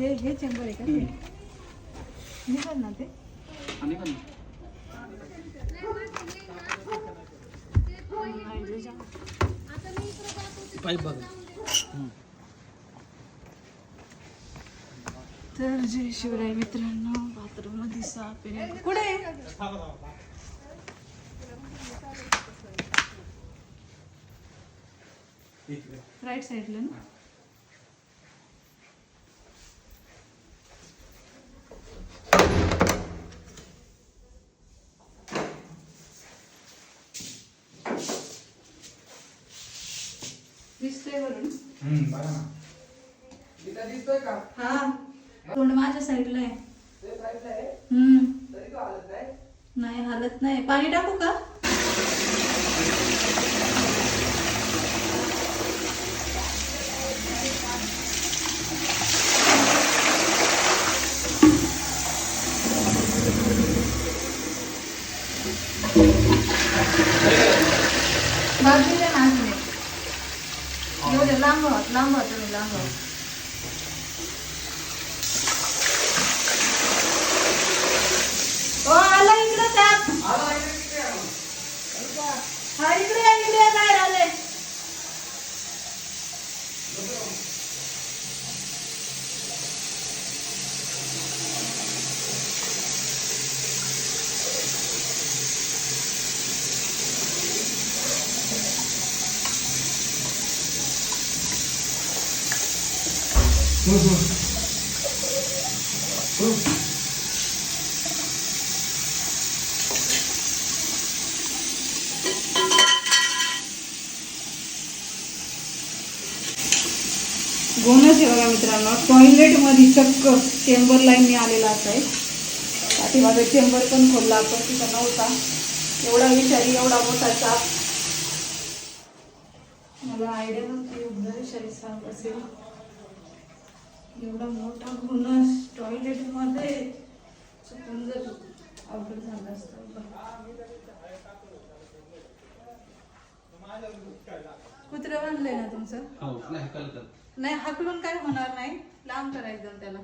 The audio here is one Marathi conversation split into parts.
हे हे चेंबर आहे का? ते निघाल ना ते. आणि पण पाईप बघा. तर जय शिवराय मित्रांनो बाथरूममध्ये साप आहे. कुठे आहे? राईट साईडला ना? दिसतंय वरून हा. तोंड माझ्या साईडला आहे. हम्म. नाही? हालत नाही. पाणी टाकू का? बाजूला नाचले एवढे लांब आहोत लांब आहोत तुम्ही लांब आहोत ओ आला इकडे साप हा इकडे या, इकडे या, बाहेर आले गोनस आहे बघा मित्रांनो. टॉयलेटमध्ये चक्क चेंबर लाईनने आलेला असाय. पाठीमागे चेंबर पण खोलला आपण तिथं नव्हता. एवढा विषारी एवढा मोठा साप मला आयडिया नव्हती एवढा विषारी साप असेल. एवढा मोठा घुणस टॉयलेटमध्ये चुकून जर अवघड झालं असतं. कुत्रा बांधलंय ना तुमचं? हो नाही हाकलून काय होणार नाही? लांब करा एकदम त्याला.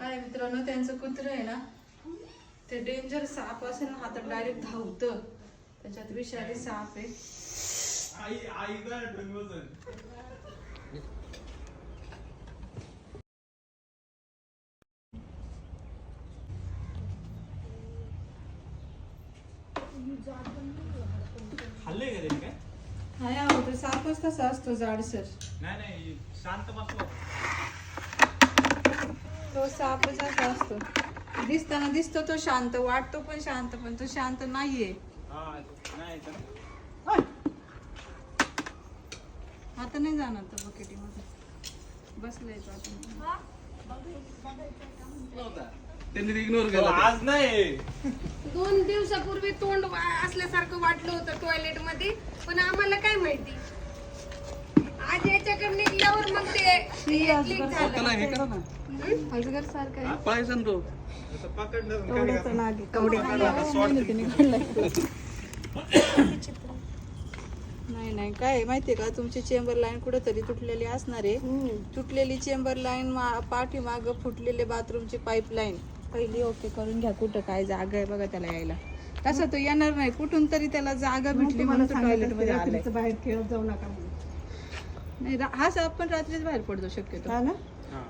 काय मित्रांनो त्यांचं कुत्र आहे ना ते डेंजर साप असेल ना हातात डायरेक्ट धावत. त्याच्यात विषारी साप आहे. खाल्ले का त्यांनी काय? हाय अहो, तो सापच तसा असतो जाडसर नाही नाही शांत तो सापच असा असतो. दिसताना दिसतो तो शांत वाटतो पण शांत पण तो शांत नाहीये. हा नाही तर आता नाही जाणार तो बकेटीमध्ये बसलाय तो आता. त्यांनी इग्नोर तो केला आज नाही. दोन दिवसापूर्वी तोंड वा- असल्यासारखं वाटलं होतं टॉयलेटमध्ये पण आम्हाला काय माहिती? आज याच्याकडे निघल्यावर मग ते सारखं ना. तो. काय कवड्याचा नाग. आहे, कवड्याचा नाग. मेहनतीने काढलाय तो. नाही नाही. काय आहे माहितीये का? तुमची चेंबर लाईन कुठेतरी तुटलेली असणार आहे. तुटलेली चेंबर लाईन पाठी माग फुटलेले बाथरूमची पाईपलाईन पहिली ओके करून घ्या. कुठं काय जागा आहे बघा त्याला यायला. तसं तो येणार नाही. कुठून तरी त्याला जागा भेटली म्हणून तो टॉयलेटमध्ये आलाय. बाहेर खेळत जाऊ नका नाही रा- हा साप पण रात्रीच बाहेर पडतो शक्यतो. हा ना? हा.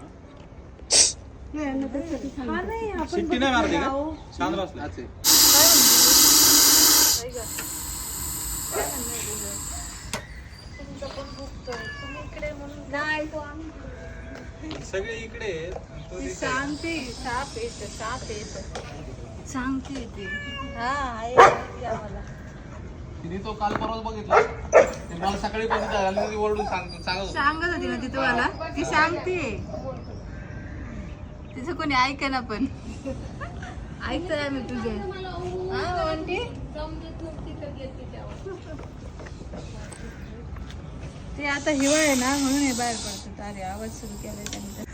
हा नाही आपण शिट्टी नाही मारली बघितलं अहो. का शांत बसला आचे. काय म्हणते? काय गं? काय म्हणणं आहे तुझं? तुमचं पण दुखतंय. तुम्ही इकडे म्हणून नाही तो आम्ही सगळे इकडे आहेत. तो ती तिथे. सांगते साप येत साप येत. सांगते ती. हा आहे माहिती आम्हाला तिने तो काल परवाच बघितला. ते मला सकाळी बघितलं आणि ती ओरडून सांग सांगत होती. सांगत होती ना ती तुम्हाला? ती सांगते. तिचं कोणी ऐका ना पण. ऐकतोय आम्ही तुझे. हा म्हणते समजत नव्हती तर घेते त्यावर ते आता हिवाळ आहे ना म्हणून हे बाहेर पडतात. अरे आवाज सुरू केलाय त्यांनी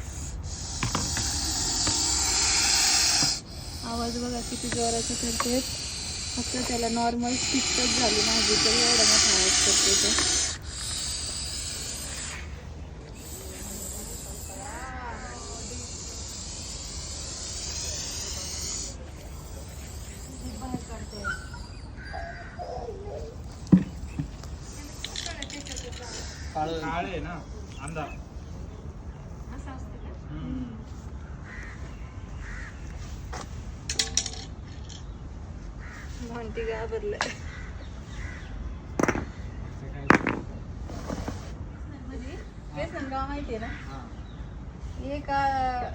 आवाज बघा किती जोराचे करते फक्त त्याला नॉर्मल स्टिकच झाली माझी तर एवढा मोठा आवाज करते ते काळ. काळ आहे ना अंधार असं असतं का? म्हणती घाबरलं. म्हणजे व्यसन गाव माहितीये ना? एक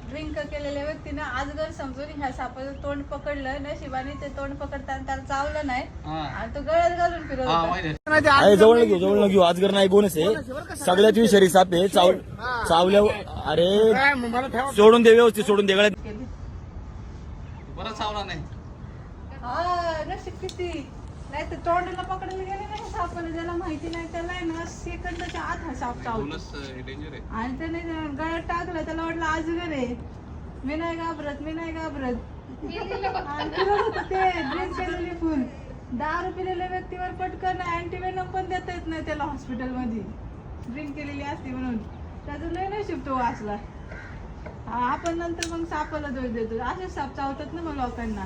ड्रिंक केलेल्या व्यक्तीनं आजगर समजून ह्या सापाचं तोंड पकडलं. नशिबाने ते तोंड पकडताना त्याला चावलं नाही. हा. आणि तो गळ्यात घालून हा होता. आहे जवळ न घेऊ जवळ न घेऊ. आजगर नाही गोनच आहे? सगळ्यात विषारी साप आहे चाव चावल्या अरे सोडून दे व्यवस्थित सोडून दे गळ्यात. केली. परत सावला नाही. हा नशीब किती? नाही तर तोंडाला पकडायला गेले नाही सापाला ज्याला माहिती नाही त्याला आहे ना सेकंदाच्या आत हा साप डेंजर आहे. आणि त्याने गळ्यात टाकलं त्याला वाटलं आजगर आहे. मी नाही घाबरत मी नाही घाबरत. आणि फिरत होतं ते ड्रिंक केलेली फुल. दारू पिलेल्या व्यक्तीवर पटकन अँटीवेनम पण देता येत नाही त्याला हॉस्पिटलमध्ये ड्रिंक केलेली असते म्हणून. त्याचं लय नशीब तो वाचला हा, आपण नंतर मग सापाला दोष देतो. असेच साप चावतात ना मग लोकांना.